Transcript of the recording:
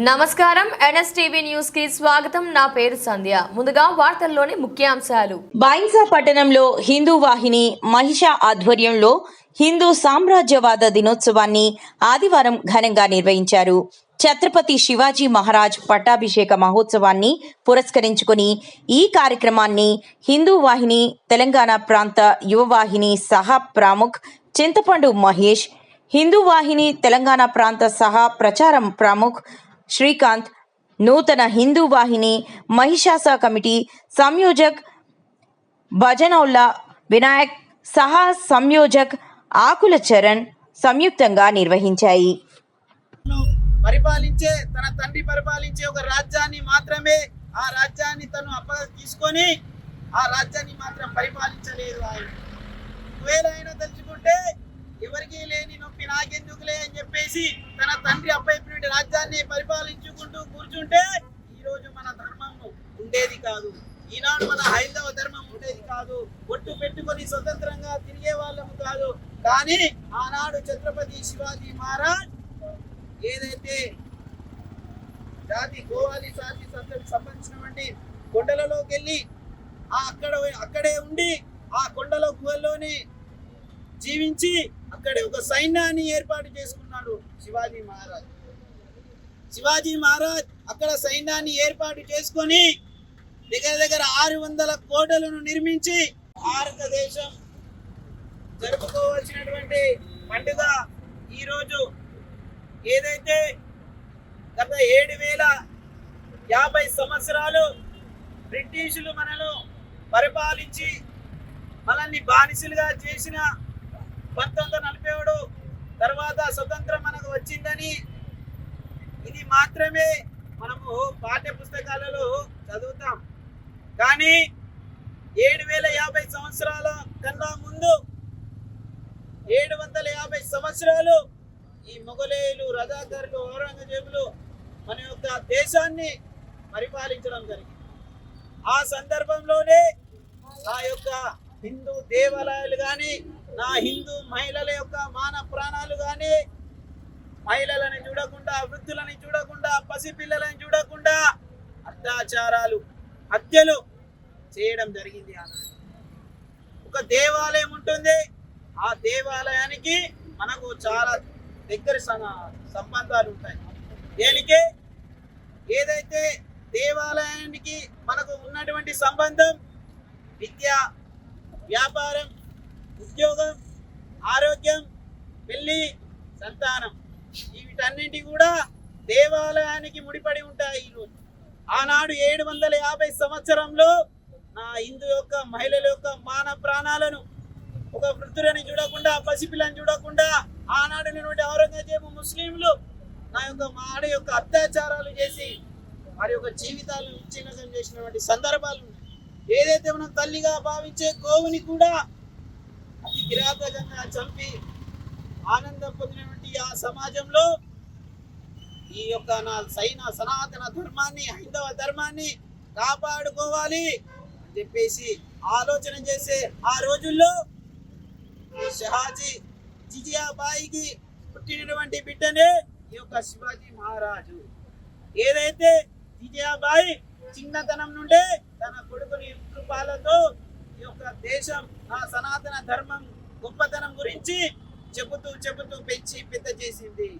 నమస్కారం. ఎన్ఎస్టీవీ న్యూస్కి స్వాగతం. నా పేరు సంధ్య. ముందుగా వార్తల్లోని ముఖ్యాంశాలు. బైన్సా పట్టణంలో హిందూ వాహిని మహిష ఆధ్వర్యంలో హిందూ సామ్రాజ్యవాద దినోత్సవాన్ని ఆదివారం ఘనంగా నిర్వహించారు. ఛత్రపతి శివాజీ మహారాజ్ పట్టాభిషేక మహోత్సవాన్ని పురస్కరించుకుని ఈ కార్యక్రమాన్ని హిందూ వాహిని తెలంగాణ ప్రాంత యువవాహిని సహా ప్రాముఖ్ చింతపండు మహేష్ హిందూ వాహిని తెలంగాణ ప్రాంత సహా ప్రచారం ప్రముఖ్ శ్రీకాంత్ నూతన హిందూ వాహిని మహిషాస కమిటీ సంయోజక్ భజనౌల్లా వినాయక్ సహా సంయోజక్ ఆకుల చరణ్ సంయుక్తంగా నిర్వహించాయి. పరిపాలించే తన తండ్రి పరిపాలించే ఒక రాజ్యాన్ని మాత్రమే ఆ రాజ్యాన్ని తను అప్ప తీసుకొని ఆ రాజ్యాన్ని మాత్రం పరిపాలించలేదు ఆయన. ఒకవేళ ఆయన తలుచుకుంటే ఎవరికీ లేని నొప్పి నాకెందుకులే అని చెప్పేసి తన తండ్రి అప్పయిపోయిన రాజ్యాన్ని పరిపాలించుకుంటూ కూర్చుంటే ఈ రోజు మన ధర్మం ఉండేది కాదు. ఈనాడు మన హైందవ ధర్మం ఉండేది కాదు. ఒట్టు పెట్టుకొని స్వతంత్రంగా తిరిగే వాళ్ళము కాదు. కానీ ఆనాడు ఛత్రపతి శివాజీ మహారాజ్ ఏదైతే జాతి గోవాలి జాతి సంబంధించినటువంటి కొండలలోకి వెళ్ళి ఆ అక్కడ అక్కడే ఉండి ఆ కొండల గుహల్లోనే జీవించి అక్కడే ఒక సైన్యాన్ని ఏర్పాటు చేసుకున్నాడు శివాజీ మహారాజ్. శివాజీ మహారాజ్ అక్కడ సైన్యాన్ని ఏర్పాటు చేసుకొని దగ్గర దగ్గర ఆరు వందల కోటలను నిర్మించి భారతదేశం జరుపుకోవాల్సినటువంటి పండుగ ఈరోజు. ఏదైతే గత ఏడు వేల యాభై సంవత్సరాలు బ్రిటిషులు మనను పరిపాలించి మనల్ని బానిసలుగా చేసిన పంతొమ్మిది వందల నలభై ఏడు తర్వాత స్వతంత్రం మనకు వచ్చిందని మాత్రమే మనము పాఠ్య పుస్తకాలలో చదువుతాం. కానీ ఏడు వేల యాభై సంవత్సరాల కన్నా ముందు ఏడు వందల యాభై సంవత్సరాలు ఈ మొఘలేయులు రజాకారులు ఔరంగజేబులు మన యొక్క దేశాన్ని పరిపాలించడం జరిగింది. ఆ సందర్భంలోనే నా యొక్క హిందూ దేవాలయాలు కానీ నా హిందూ మహిళల యొక్క మాన ప్రాణాలు కానీ మహిళల పసిపిల్లలను చూడకుండా అత్యాచారాలు హత్యలు చేయడం జరిగింది ఆనాడు ఒక దేవాలయం ఉంటుంది. ఆ దేవాలయానికి మనకు చాలా దగ్గర సంబంధాలు ఉంటాయి. దేనికి? ఏదైతే దేవాలయానికి మనకు ఉన్నటువంటి సంబంధం విద్య వ్యాపారం ఉద్యోగం ఆరోగ్యం పెళ్ళి సంతానం వీటన్నింటి కూడా దేవాలయానికి ముడిపడి ఉంటాయి ఈరోజు ఆనాడు ఏడు వందల యాభై సంవత్సరంలో నా హిందూ యొక్క మహిళల యొక్క మాన ప్రాణాలను ఒక వృద్ధులని చూడకుండా పసిపిల్లని చూడకుండా ఆనాడు నుండి ఔరంగజేబు ముస్లింలు నా యొక్క ఆడ యొక్క అత్యాచారాలు చేసి వారి యొక్క జీవితాలను విచ్ఛిన్నం చేసినటువంటి సందర్భాలు ఏదైతే మనం తల్లిగా భావించే గోవుని కూడా అతి కిరాతకంగా చంపి ఆనందం పొందినటువంటి ఆ సమాజంలో ఈ యొక్క నా సైన సనాతన ధర్మాన్ని హైందవ ధర్మాన్ని కాపాడుకోవాలి అని చెప్పేసి ఆలోచన చేసే ఆ రోజుల్లో షహాజీ జిజియాబాయికి పుట్టినటువంటి బిడ్డనే ఈ యొక్క శివాజీ మహారాజు. ఏదైతే జిజియాబాయి చిన్నతనం నుండే తన కొడుకుని కృపాలతో ఈ యొక్క దేశం ఆ సనాతన ధర్మం గొప్పతనం గురించి చెబుతూ చెబుతూ పెంచి పెద్ద చేసింది.